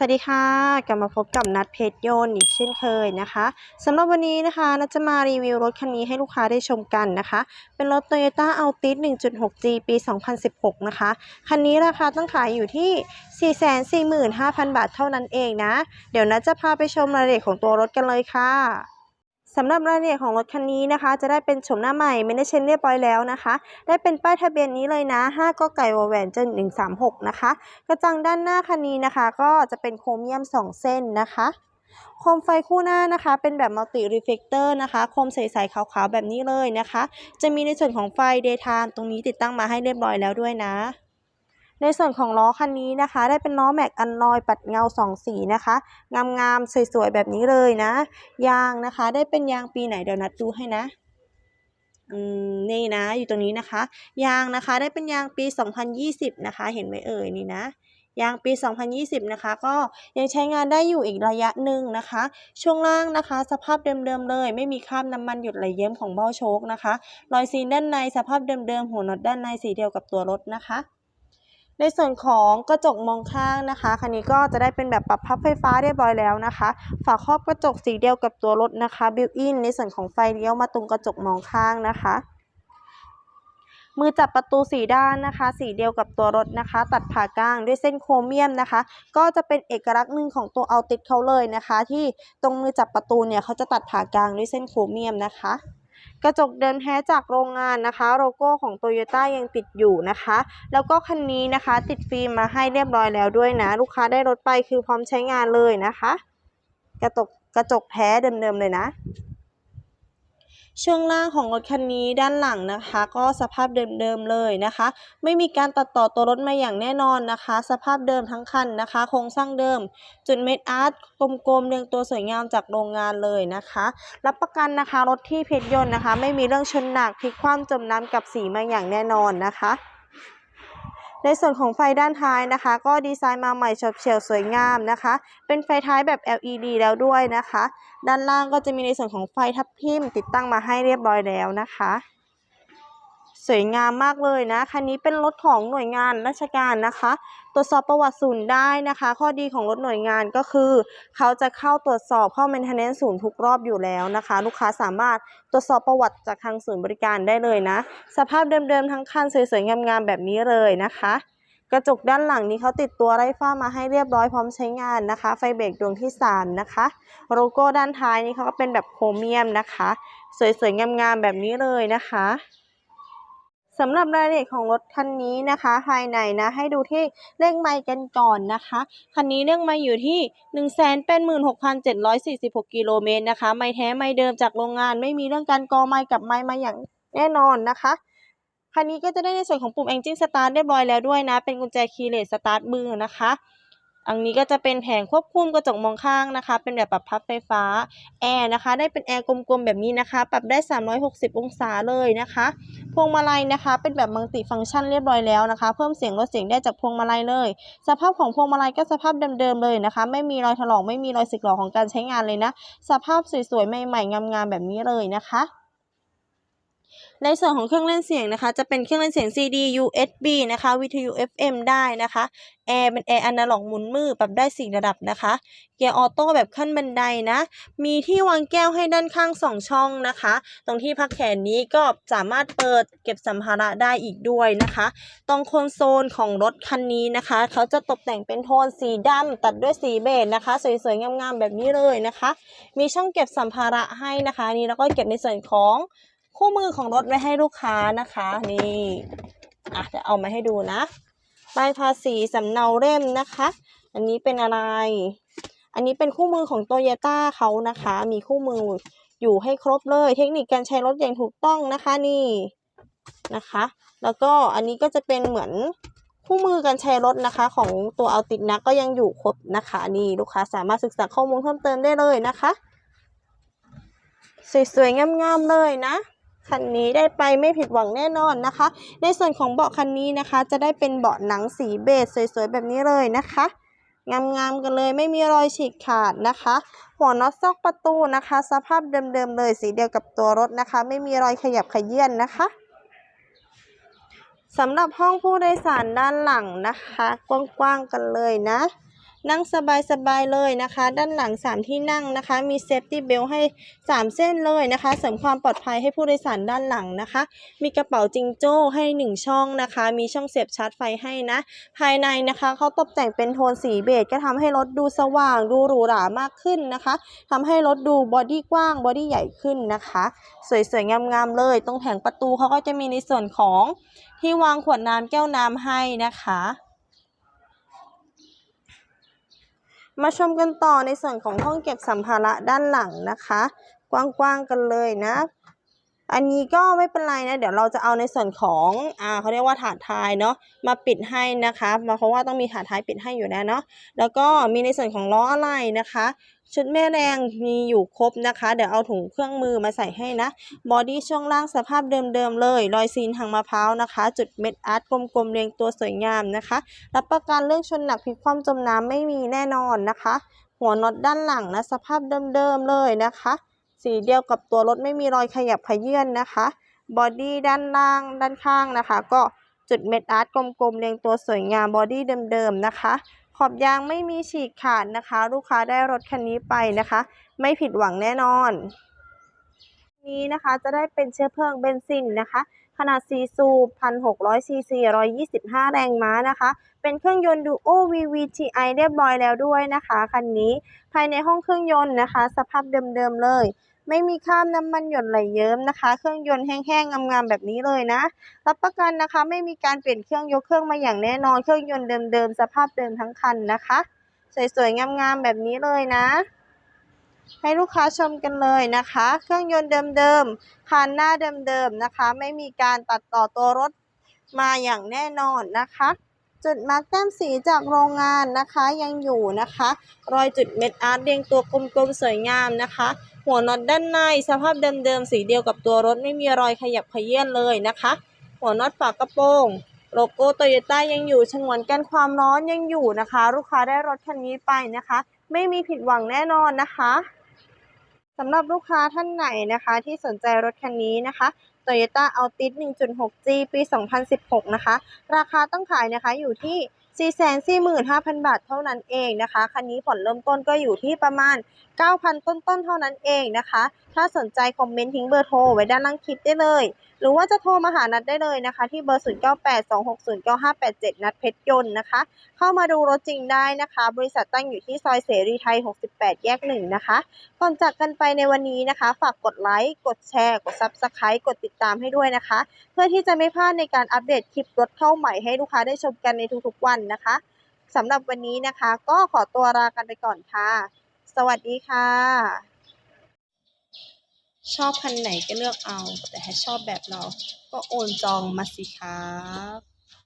สวัสดีค่ะ กลับมาพบกับนัดเพชรโยนต์อีกเช่นเคยนะคะสำหรับวันนี้นะคะนัดจะมารีวิวรถคันนี้ให้ลูกค้าได้ชมกันนะคะ เป็นรถ Toyota Altis 1.6G ปี 2016 นะคะ คันนี้ราคาต้องขายอยู่ที่ 445,000 บาทเท่านั้นเองนะ เดี๋ยวนัดจะพาไปชมรายละเอียดของตัวรถกันเลยค่ะ สำหรับรายละเอียดของรถคันนี้นะคะ จะได้เป็นชมหน้าใหม่ไม่ได้เชนเรียบร้อยแล้วนะคะ ได้เป็นป้ายทะเบียนนี้เลยนะ5ก็ไก่วอแหวนเจน136 นะคะ กระจังด้านหน้าคันนี้นะคะ ก็จะเป็นโครเมียม 2 เส้นนะคะโคมไฟคู่หน้านะคะ เป็นแบบมัลติรีเฟกเตอร์นะคะ โคมใสๆขาวๆแบบนี้เลยนะคะ จะมีในส่วนของไฟ daytime ตรงนี้ติดตั้งมาให้เรียบร้อยแล้วด้วยนะ ในส่วนของล้อคันนี้นะคะ ได้เป็นล้อแม็กอันลอยปัดเงาสองสีนะคะ งามๆสวยๆแบบนี้เลยนะ ยางนะคะ ได้เป็นยางปีไหนเดี๋ยวนัดดูให้นะอืมนี่นะ อยู่ตรงนี้นะคะ ยางนะคะ ได้เป็นยางปี 2020 นะคะ เห็นไหมเอ่ยนี่นะยางปี 2020 นะคะ ก็ยังใช้งานได้อยู่อีกระยะหนึ่งนะคะ ช่วงล่างนะคะ สภาพเดิมๆเลย ไม่มีคราบน้ำมันหยดไหลเยิ้มของเบ้าโชคนะคะ รอยซีนด้านในสภาพเดิมๆหัวน็อตด้านในสีเดียวกับตัวรถนะคะ ในส่วนของกระจกมองข้างนะคะ คันนี้ก็จะได้เป็นแบบปรับพับไฟฟ้าเรียบร้อยแล้วนะคะ ฝาครอบกระจกสีเดียวกับตัวรถนะคะบิวอินในส่วนของไฟเลี้ยวมาตรงกระจกมองข้างนะคะ มือจับประตูสีด้านนะคะ สีเดียวกับตัวรถนะคะ ตัดผ่ากลางด้วยเส้นโครเมียมนะคะ ก็จะเป็นเอกลักษณ์หนึ่งของตัวเอาติดเขาเลยนะคะ ที่ตรงมือจับประตูเนี่ยเขาจะตัดผ่ากลางด้วยเส้นโครเมียมนะคะ กระจกเดิมแท้จากโรงงานนะคะ โลโก้ของโตโยต้ายังติดอยู่นะคะ แล้วก็คันนี้นะคะ ติดฟิล์มมาให้เรียบร้อยแล้วด้วยนะ ลูกค้าได้รถไปคือพร้อมใช้งานเลยนะคะ กระจกกระจกแท้เดิมๆเลยนะ ช่วงล่างของรถคันนี้ด้านหลังนะคะ ก็สภาพเดิมๆเลยนะคะ ไม่มีการตัดต่อตัวรถมาอย่างแน่นอนนะคะ สภาพเดิมทั้งคันนะคะ โครงสร้างเดิม จุดเม็ดอาร์ตกลมๆเรียงตัวสวยงามจากโรงงานเลยนะคะ รับประกันนะคะรถที่เพชรยนต์นะคะ ไม่มีเรื่องชนหนักพลิกคว่ำจมน้ำกับสีมาอย่างแน่นอนนะคะ ในส่วนของไฟด้านท้ายนะคะ ก็ดีไซน์มาใหม่ฉบเฉี่ยวสวยงามนะคะ เป็นไฟท้ายแบบ LED แล้วด้วยนะคะ ด้านล่างก็จะมีในส่วนของไฟทับทิมติดตั้งมาให้เรียบร้อยแล้วนะคะ สวยงามมากเลยนะ คันนี้เป็นรถของหน่วยงานราชการนะคะ ตรวจสอบประวัติศูนย์ได้นะคะ ข้อดีของรถหน่วยงานก็คือ เขาจะเข้าตรวจสอบเข้า maintenance ศูนย์ทุกรอบอยู่แล้วนะคะ ลูกค้าสามารถตรวจสอบประวัติจากทางศูนย์บริการได้เลยนะ สภาพเดิมๆทั้งคันสวยๆงามๆแบบนี้เลยนะคะ กระจกด้านหลังนี้เขาติดตัวไร้ฝ้ามาให้เรียบร้อยพร้อมใช้งานนะคะ ไฟเบรกดวงที่ 3 นะคะ โลโก้ด้านท้ายนี่เขาก็เป็นแบบโครเมียมนะคะ สวยๆงามๆแบบนี้เลยนะคะ สำหรับรายละเอียดของรถคันนี้นะคะ ภายในนะให้ดูที่เลขไมล์กันก่อนนะคะ คันนี้เลขไมล์อยู่ที่ 186,746 กิโลเมตรนะคะ ไมล์แท้ไมล์เดิมจากโรงงาน ไม่มีเรื่องการกอไมล์กับไมล์มาอย่างแน่นอนนะคะคันนี้ก็จะได้ในส่วนของปุ่ม Engine Start เรียบร้อยแล้วด้วยนะ เป็นกุญแจคีย์เลสสตาร์ทมือนะคะ อันนี้ก็จะเป็นแผงควบคุมกระจกมองข้างนะคะ เป็นแบบปรับพับไฟฟ้าแอร์นะคะ ได้เป็นแอร์กลมๆแบบนี้นะคะ ปรับได้ 360 องศาเลยนะคะ พวงมาลัยนะคะ เป็นแบบมัลติฟังก์ชันเรียบร้อยแล้วนะคะ เพิ่มเสียงลดเสียงได้จากพวงมาลัยเลย สภาพของพวงมาลัยก็สภาพเดิมๆเลยนะคะ ไม่มีรอยถลอกไม่มีรอยสึกหรอของการใช้งานเลยนะ สภาพสวยๆใหม่ๆงามๆแบบนี้เลยนะคะ ในส่วนของเครื่องเล่นเสียงนะคะ จะเป็นเครื่องเล่นเสียง CD USB นะคะ วิทยุ FM ได้นะคะแอร์เป็นแอร์อนาล็อกหมุนมือปรับได้4ระดับนะคะ เกียร์ออโต้แบบขั้นบันไดนะ มีที่วางแก้วให้ด้านข้าง2ช่องนะคะ ตรงที่พักแขนนี้ก็สามารถเปิดเก็บสัมภาระได้อีกด้วยนะคะ ตรงคอนโซลของรถคันนี้นะคะ เขาจะตกแต่งเป็นโทนสีดำตัดด้วยสีเบจนะคะ สวยๆงามๆแบบนี้เลยนะคะ มีช่องเก็บสัมภาระให้นะคะ นี่แล้วก็เก็บในส่วนของ คู่มือของรถไว้ให้ลูกค้านะคะ นี่อะจะเอามาให้ดูนะป้ายภาษีสำเนาเล่มนะคะ อันนี้เป็นอะไร อันนี้เป็นคู่มือของโตโยต้าเขานะคะ มีคู่มืออยู่ให้ครบเลย เทคนิคการใช้รถอย่างถูกต้องนะคะนี่นะคะ แล้วก็อันนี้ก็จะเป็นเหมือนคู่มือการใช้รถนะคะ ของตัวเอาติดนะก็ยังอยู่ครบนะคะ นี่ลูกค้าสามารถศึกษาข้อมูลเพิ่มเติมได้เลยนะคะ สวยๆงามๆเลยนะ คันนี้ได้ไปไม่ผิดหวังแน่นอนนะคะ ในส่วนของเบาะคันนี้นะคะ จะได้เป็นเบาะหนังสีเบจสวยๆแบบนี้เลยนะคะงามๆกันเลยไม่มีรอยฉีกขาดนะคะ หัวน็อตซอกประตูนะคะ สภาพเดิมๆเลยสีเดียวกับตัวรถนะคะ ไม่มีรอยขยับขยื่นนะคะสำหรับห้องผู้โดยสารด้านหลังนะคะ กว้างๆกันเลยนะ นั่งสบายๆเลยนะคะ ด้านหลัง 3 ที่นั่งนะคะ มีเซฟตี้เบลให้ 3 เส้นเลยนะคะ เสริมความปลอดภัยให้ผู้โดยสารด้านหลังนะคะ มีกระเป๋าจิงโจ้ให้ 1 ช่องนะคะ มีช่องเสียบชาร์จไฟให้นะ ภายในนะคะเขาตกแต่งเป็นโทนสีเบจก็ทำให้รถดูสว่างดูหรูหรามากขึ้นนะคะทำให้รถดูบอดี้กว้างบอดี้ใหญ่ขึ้นนะคะ สวยๆงามๆเลย ตรงแผงประตูเขาก็จะมีในส่วนของที่วางขวดน้ำแก้วน้ำให้นะคะ มาชมกันต่อในส่วนของห้องเก็บสัมภาระด้านหลังนะคะ กว้างๆกันเลยนะ อันนี้ก็ไม่เป็นไรนะ เดี๋ยวเราจะเอาในส่วนของอ่าเขาเรียกว่าถาดท้ายเนาะมาปิดให้นะคะมาเพราะว่าต้องมีถาดท้ายปิดให้อยู่แล้วเนาะแล้วก็มีในส่วนของล้ออะไรนะคะ ชุดแม่แรงมีอยู่ครบนะคะ เดี๋ยวเอาถุงเครื่องมือมาใส่ให้นะ บอดี้ช่วงล่างสภาพเดิมๆเลย รอยซีนทางมะพร้าวนะคะ จุดเม็ดอาร์ตกลมๆเรียงตัวสวยงามนะคะ รับประกันเรื่องชนหนักพลิกคว่ำจมน้ำไม่มีแน่นอนนะคะ หัวน็อตด้านหลังนะสภาพเดิมๆเลยนะคะ สีเดียวกับตัวรถไม่มีรอยขยับขยื่นนะคะ บอดี้ด้านล่างด้านข้างนะคะ ก็จุดเม็ดอาร์ตกลมๆเรียงตัวสวยงามบอดี้เดิมๆนะคะ ขอบยางไม่มีฉีกขาดนะคะ ลูกค้าได้รถคันนี้ไปนะคะ ไม่ผิดหวังแน่นอน นี้นะคะจะได้เป็นเชื้อเพลิงเบนซินนะคะ ขนาด4สูบ1,600ซีซี125 แรงม้านะคะ เป็นเครื่องยนต์ Duo VVTi เรียบร้อยแล้วด้วยนะคะ คันนี้ภายในห้องเครื่องยนต์นะคะ สภาพเดิมๆเลย ไม่มีคราบน้ำมันหยดไหลเยิ้มนะคะ เครื่องยนต์แห้งๆงามๆแบบนี้เลยนะ รับประกันนะคะ ไม่มีการเปลี่ยนเครื่องยกเครื่องมาอย่างแน่นอน เครื่องยนต์เดิมๆสภาพเดิมทั้งคันนะคะ สวยๆงามๆแบบนี้เลยนะ ให้ลูกค้าชมกันเลยนะคะ เครื่องยนต์เดิมๆคันหน้าเดิมๆนะคะ ไม่มีการตัดต่อตัวรถมาอย่างแน่นอนนะคะจุดมาร์กแต้มสีจากโรงงานนะคะยังอยู่นะคะ รอยจุดเม็ดอาร์ตเรียงตัวกลมๆสวยงามนะคะ หัวน็อตด้านในสภาพเดิมๆสีเดียวกับตัวรถไม่มีรอยขยับขยื่นเลยนะคะ หัวน็อตฝากระโปรงโลโก้โตโยต้ายังอยู่ฉงวนกันความร้อนยังอยู่นะคะ ลูกค้าได้รถคันนี้ไปนะคะ ไม่มีผิดหวังแน่นอนนะคะสำหรับลูกค้าท่านไหนนะคะ ที่สนใจรถคันนี้นะคะ Toyota Altis 1.6G ปี 2016 นะคะ ราคาต้องขายนะคะอยู่ที่ 445,000 บาทเท่านั้นเองนะคะ คันนี้ผ่อนเริ่มต้นก็อยู่ที่ประมาณ 9,000 ต้นๆ เท่านั้นเองนะคะ ถ้าสนใจคอมเมนต์ทิ้งเบอร์โทรไว้ด้านล่างคลิปได้เลย หรือว่าจะโทรมาหานัดได้เลยนะคะ ที่เบอร์ 0982609587 นัดเพชรยนต์นะคะ เข้ามาดูรถจริงได้นะคะ บริษัทตั้งอยู่ที่ซอยเสรีไทย 68 แยก 1 นะคะ ก่อนจากกันไปในวันนี้นะคะ ฝากกดไลค์ กดแชร์ กด Subscribe กดติดตามให้ด้วยนะคะ เพื่อที่จะไม่พลาดในการอัปเดตคลิปรถเข้าใหม่ให้ลูกค้าได้ชมกันในทุกๆวันนะคะสำหรับวันนี้นะคะ ก็ขอตัวลากันไปก่อนค่ะ สวัสดีค่ะ ชอบคันไหนก็เลือกเอา แต่ถ้าชอบแบบเราก็โอนจองมาสิครับ